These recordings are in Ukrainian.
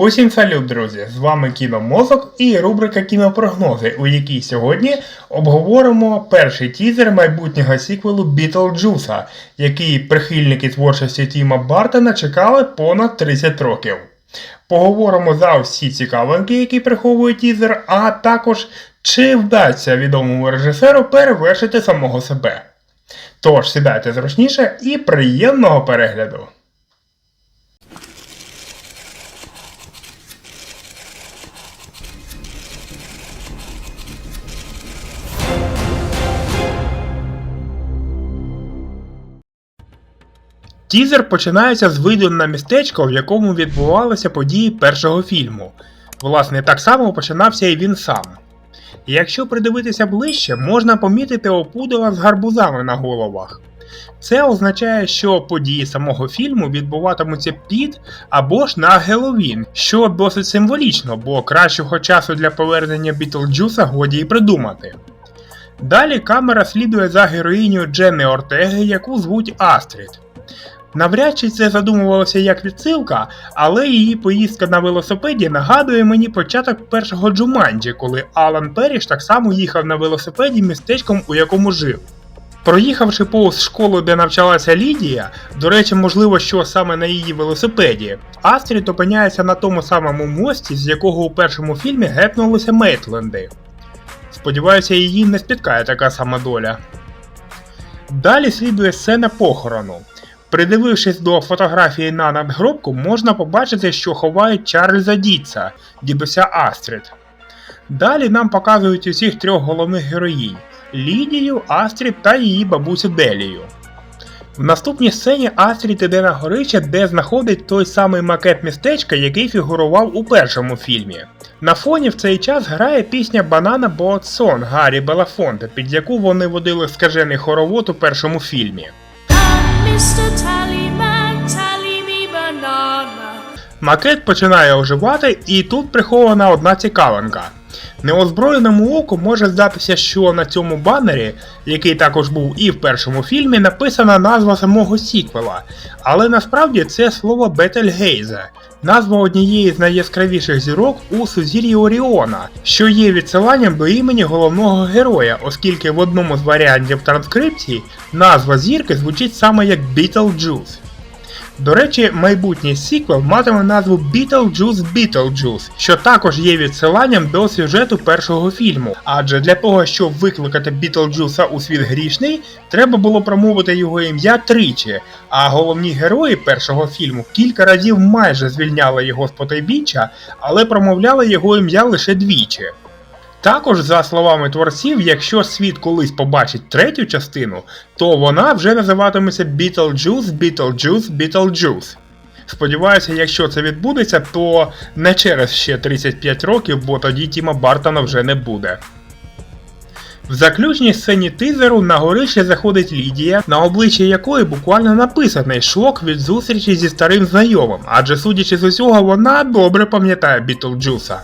Усім салют, друзі! З вами Кіномозок і рубрика Кінопрогнози, у якій сьогодні обговоримо перший тізер майбутнього сіквелу Бітлджуса, який прихильники творчості Тіма Бартона чекали понад 30 років. Поговоримо за всі цікавинки, які приховує тізер, а також чи вдасться відомому режисеру перевершити самого себе. Тож сідайте зручніше і приємного перегляду! Тізер починається з виду на містечко, в якому відбувалися події першого фільму. Власне, так само починався і він сам. Якщо придивитися ближче, можна помітити опудала з гарбузами на головах. Це означає, що події самого фільму відбуватимуться під або ж на Геловін, що досить символічно, бо кращого часу для повернення Бітлджуса годі й придумати. Далі камера слідує за героїню Дженни Ортеги, яку звуть Астрід. Навряд чи це задумувалося як відсилка, але її поїздка на велосипеді нагадує мені початок першого Джуманджі, коли Алан Періш так само їхав на велосипеді містечком, у якому жив. Проїхавши повз школу, де навчалася Лідія, до речі, можливо, що саме на її велосипеді, Астрід опиняється на тому самому мості, з якого у першому фільмі гепнулися Мейтленди. Сподіваюся, її не спіткає така сама доля. Далі слідує сцена похорону. Придивившись до фотографії на надгробку, можна побачити, що ховають Чарльза Дітса, дідуся Астрід. Далі нам показують усіх трьох головних героїнь Лідію, Астрід та її бабусю Делію. В наступній сцені Астрід іде на горище, де знаходить той самий макет містечка, який фігурував у першому фільмі. На фоні в цей час грає пісня Банана Song Гаррі Белафонте, під яку вони водили скажений хоровод у першому фільмі. Макет починає оживати, і тут прихована одна цікавинка. Неозброєному оку може здатися, що на цьому банері, який також був і в першому фільмі, написана назва самого сіквела, але насправді це слово Бетельгейзе, назва однієї з найяскравіших зірок у сузір'ї Оріона, що є відсиланням до імені головного героя, оскільки в одному з варіантів транскрипції назва зірки звучить саме як Beetlejuice. До речі, майбутній сіквел матиме назву Beetlejuice Beetlejuice, що також є відсиланням до сюжету першого фільму. Адже для того, щоб викликати Бітлджуса у світ грішний, треба було промовити його ім'я тричі, а головні герої першого фільму кілька разів майже звільняли його з потайбіччя, але промовляли його ім'я лише двічі. Також, за словами творців, якщо світ колись побачить третю частину, то вона вже називатиметься Beetlejuice, Beetlejuice, Beetlejuice. Сподіваюся, якщо це відбудеться, то не через ще 35 років, бо тоді Тіма Бартона вже не буде. В заключній сцені тизеру на горище заходить Лідія, на обличчі якої буквально написаний шок від зустрічі зі старим знайомим, адже судячи з усього, вона добре пам'ятає Бітлджуса.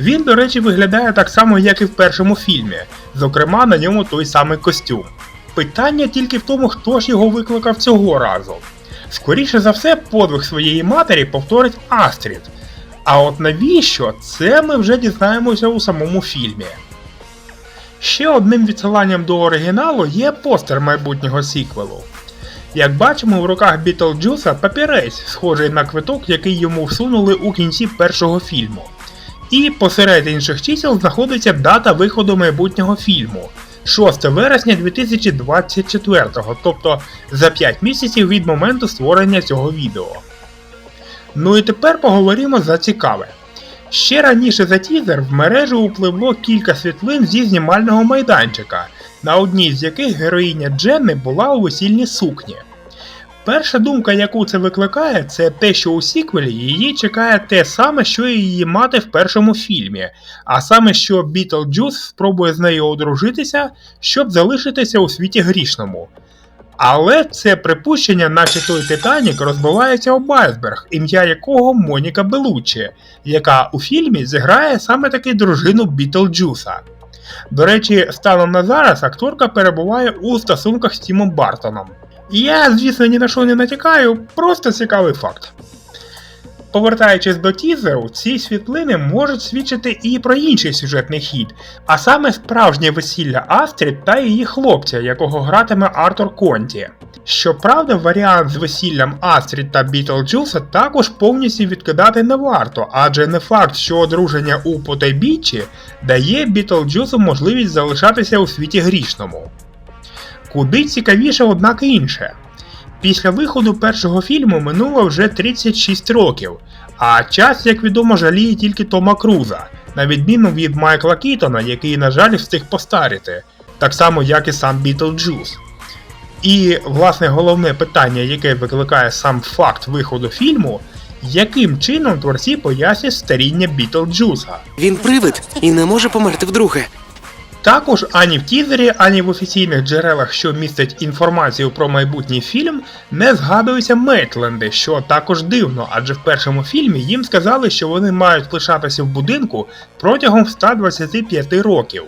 Він, до речі, виглядає так само, як і в першому фільмі, зокрема на ньому той самий костюм. Питання тільки в тому, хто ж його викликав цього разу. Скоріше за все, подвиг своєї матері повторить Астрід. А от навіщо, це ми вже дізнаємося у самому фільмі. Ще одним відсиланням до оригіналу є постер майбутнього сіквелу. Як бачимо, в руках Бітлджуса папірець, схожий на квиток, який йому всунули у кінці першого фільму. І посеред інших чисел знаходиться дата виходу майбутнього фільму 6 вересня 2024, тобто за 5 місяців від моменту створення цього відео. Ну і тепер поговоримо за цікаве. Ще раніше за тізер в мережу upливло кілька світлин зі знімального майданчика, на одній з яких героїня Дженни була у весільній сукні. Перша думка, яку це викликає, це те, що у сіквелі її чекає те саме, що і її мати в першому фільмі, а саме, що Бітлджус спробує з нею одружитися, щоб залишитися у світі грішному. Але це припущення, наче той Титанік, розбивається об айсберг, ім'я якого Моніка Белуччі, яка у фільмі зіграє саме таки дружину Бітлджуса. До речі, станом на зараз акторка перебуває у стосунках з Тімом Бартоном. Я, звісно, ні на що не натякаю, просто цікавий факт. Повертаючись до тізеру, ці світлини можуть свідчити і про інший сюжетний хід, а саме справжнє весілля Астрід та її хлопця, якого гратиме Артур Конті. Щоправда, варіант з весіллям Астрід та Бітлджуса також повністю відкидати не варто, адже не факт, що одруження у потайбіччі дає Бітлджусу можливість залишатися у світі грішному. Куди цікавіше, однак інше. Після виходу першого фільму минуло вже 36 років, а час, як відомо, жаліє тільки Тома Круза, на відміну від Майкла Кітона, який, на жаль, встиг постаріти, так само як і сам Бітлджус. І, власне, головне питання, яке викликає сам факт виходу фільму, яким чином творці пояснять старіння Бітлджуса. Він привид і не може померти вдруге. Також ані в тізері, ані в офіційних джерелах, що містять інформацію про майбутній фільм, не згадуються Мейтленди, що також дивно, адже в першому фільмі їм сказали, що вони мають лишатися в будинку протягом 125 років.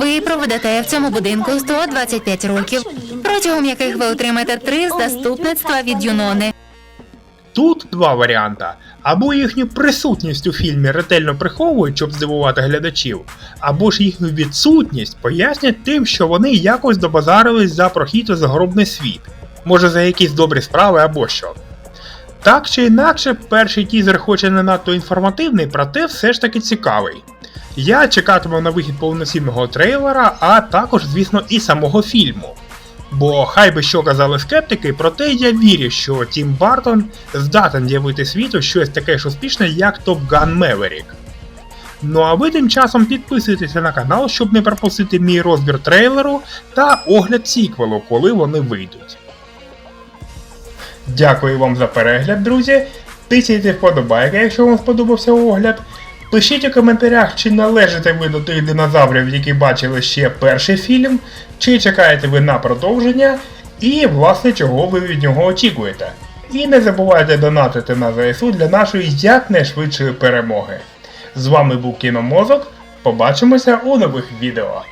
Ви проведете в цьому будинку 125 років, протягом яких ви отримаєте три заступництва від Юнони. Тут два варіанти: або їхню присутність у фільмі ретельно приховують, щоб здивувати глядачів, або ж їхню відсутність пояснять тим, що вони якось добазарились за прохід у загробний світ, може за якісь добрі справи або що. Так чи інакше, перший тізер хоч і не надто інформативний, проте все ж таки цікавий. Я чекатиму на вихід повноцінного трейлера, а також, звісно, і самого фільму. Бо хай би що казали скептики, проте я вірю, що Тім Бартон здатен явити світу щось таке ж успішне, як Top Gun Maverick. Ну а ви тим часом підписуйтеся на канал, щоб не пропустити мій розбір трейлеру та огляд сіквелу, коли вони вийдуть. Дякую вам за перегляд, друзі. Тисяйте вподобайки, якщо вам сподобався огляд. Пишіть у коментарях, чи належите ви до тих динозаврів, які бачили ще перший фільм, чи чекаєте ви на продовження, і власне чого ви від нього очікуєте. І не забувайте донатити на ЗСУ для нашої якнайшвидшої перемоги. З вами був Кіномозок. Побачимося у нових відео.